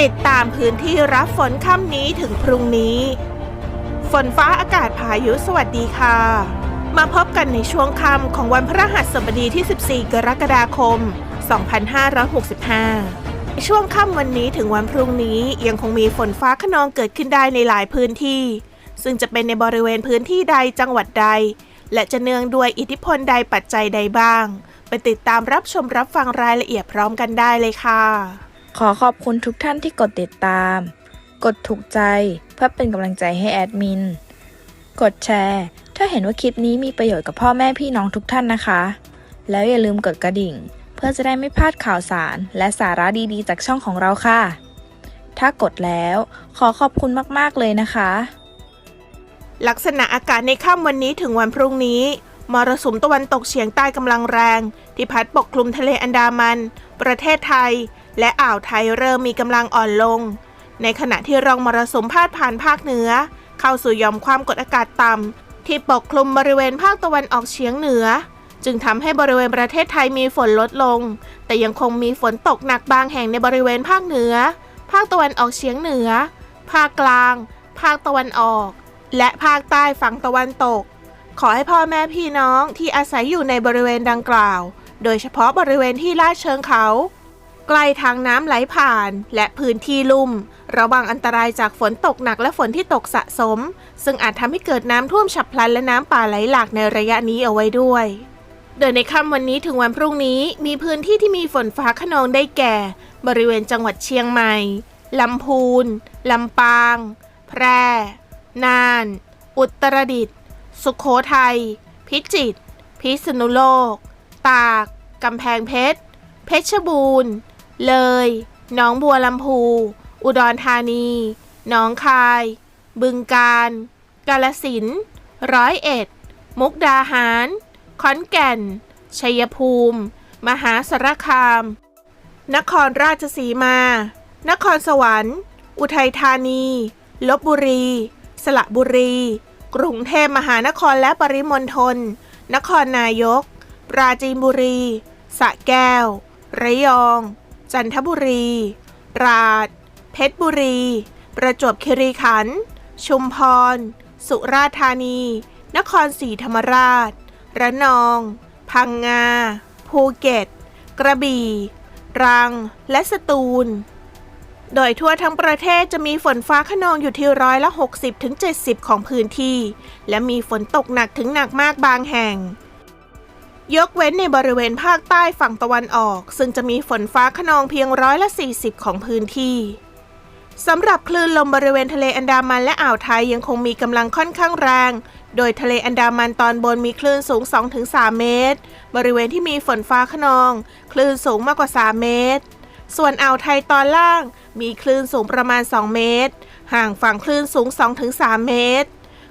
ติดตามพื้นที่รับฝนค่ำนี้ถึงพรุ่งนี้ ฝนฟ้าอากาศพายุสวัสดีค่ะ มาพบกันในช่วงค่ำของวันพระหัสบดีที่ 14 กรกฎาคม 2565 ในช่วงค่ำวันนี้ถึงวันพรุ่งนี้ยังคงมีฝนฟ้าขนองเกิดขึ้นได้ในหลายพื้นที่ ซึ่งจะเป็นในบริเวณพื้นที่ใดจังหวัดใด และจะเนื่องด้วยอิทธิพลใดปัจจัยใดบ้าง ไปติดตามรับชมรับฟังรายละเอียดพร้อมกันได้เลยค่ะ ขอขอบคุณทุกท่านที่กดติดตาม กดถูกใจเพื่อเป็นกำลังใจให้แอดมิน กดแชร์ ถ้าเห็นว่าคลิปนี้มีประโยชน์กับพ่อแม่พี่น้องทุกท่านนะคะ แล้วอย่าลืมกดกระดิ่ง เพื่อจะได้ไม่พลาดข่าวสาร และสาระดีๆ จากช่องของเราค่ะ ถ้ากดแล้วขอขอบคุณมากๆเลยนะคะ ลักษณะอากาศในค่ำวันนี้ถึงวันพรุ่งนี้มรสุมตะวันตกเฉียงใต้กำลังแรง ที่พัดปกคลุมทะเลอันดามัน ประเทศไทย และอ่าวไทยเริ่มมีกำลังอ่อนลง ในขณะที่ร่องมรสุมพาดผ่านภาคเหนือ เข้าสู่ยอมความกดอากาศต่ำที่ปกคลุมบริเวณภาคตะวันออกเฉียงเหนือ จึงทำให้บริเวณประเทศไทยมีฝนลดลง แต่ยังคงมีฝนตกหนักบางแห่งในบริเวณภาคเหนือ ภาคตะวันออกเฉียงเหนือ ภาคกลาง ภาคตะวันออก และภาคใต้ฝั่งตะวันตก ขอให้พ่อแม่พี่น้องที่อาศัยอยู่ในบริเวณดังกล่าว โดยเฉพาะบริเวณที่ลาดเชิงเขา ใกล้ทางน้ำไหลผ่าน และพื้นที่ลุ่ม ระวังอันตรายจากฝนตกหนักและฝนที่ตกสะสม ซึ่งอาจทำให้เกิดน้ำท่วมฉับพลันและน้ำป่าไหลหลากในระยะนี้เอาไว้ด้วยโดยในค่ำวันนี้ถึงวันพรุ่งนี้มีพื้นที่ที่มีฝนฟ้าขนองได้แก่ บริเวณจังหวัดเชียงใหม่ ลำพูน ลำปาง แพร่ น่าน อุตรดิตถ์ สุขโขทัย พิจิตร พิษณุโลก ตาก กำแพงเพชร เพชรบูรณ์ เลย หนองบัวลำพู อุดรธานี หนองคาย บึงกาฬกาลสินธุ์ร้อยเอ็ด มุกดาหาร ขอนแก่น ชัยภูมิ มหาสารคาม นครราชสีมา นครสวรรค์ อุทัยธานี ลบบุรี สระบุรี กรุงเทพมหานครและปริมณฑล นครนายก ปราจีนบุรีสระแก้ว ระยอง จันทบุรี ตราด เพชรบุรี ประจวบคีรีขันธ์ ชุมพร สุราษฎร์ธานี นครศรีธรรมราช ระนอง พังงา ภูเก็ต กระบี่ รัง และสตูล โดยทั่วทั้งประเทศจะมีฝนฟ้าขนองอยู่ที่ร้อยละ 60ถึง70 ของพื้นที่ และมีฝนตกหนักถึงหนักมากบางแห่ง ยกเว้นในบริเวณภาคใต้ฝั่งตะวันออก ซึ่งจะมีฝนฟ้าขนองเพียงร้อยละ 40 ของพื้นที่สำหรับคลื่นลมบริเวณทะเลอันดามันและอ่าวไทยยังคงมีกำลังค่อนข้างแรง โดยทะเลอันดามันตอนบนมีคลื่นสูง 2-3 เมตร บริเวณที่มีฝนฟ้าขนอง คลื่นสูงมากกว่า 3 เมตร ส่วนอ่าวไทยตอนล่าง มีคลื่นสูงประมาณ 2 เมตร ห่างฝั่งคลื่นสูง 2-3 เมตร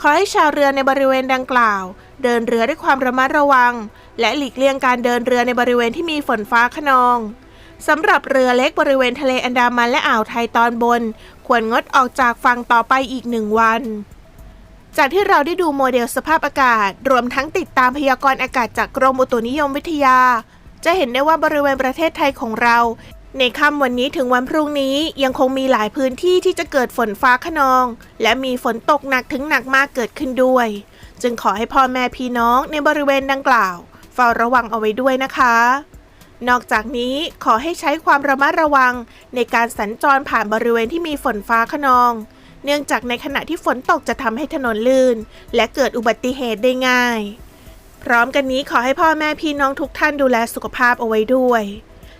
ขอให้ชาวเรือในบริเวณดังกล่าว เดินเรือด้วยความระมัดระวัง และหลีกเลี่ยงการเดินเรือในบริเวณที่มีฝนฟ้าขนองสำหรับเรือเล็กบริเวณทะเลอันดามันและอ่าวไทยตอนบน ควรงดออกจากฝั่งต่อไปอีกหนึ่งวัน จากที่เราได้ดูโมเดลสภาพอากาศ รวมทั้งติดตามพยากรณ์อากาศจากกรมอุตุนิยมวิทยา จะเห็นได้ว่าบริเวณประเทศไทยของเรา ในค่ำวันนี้ถึงวันพรุ่งนี้ยังคงมีหลายพื้นที่ที่จะเกิดฝนฟ้าขนอง และมีฝนตกหนักถึงหนักมากเกิดขึ้นด้วย จึงขอให้พ่อแม่พี่น้องในบริเวณดังกล่าว เฝ้าระวังเอาไว้ด้วยนะคะ นอกจากนี้ขอให้ใช้ความระมัดระวังในการสัญจรผ่านบริเวณที่มีฝนฟ้าขนอง เนื่องจากในขณะที่ฝนตกจะทำให้ถนนลื่น และเกิดอุบัติเหตุได้ง่าย พร้อมกันนี้ขอให้พ่อแม่พี่น้องทุกท่านดูแลสุขภาพเอาไว้ด้วย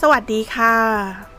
สวัสดีค่ะ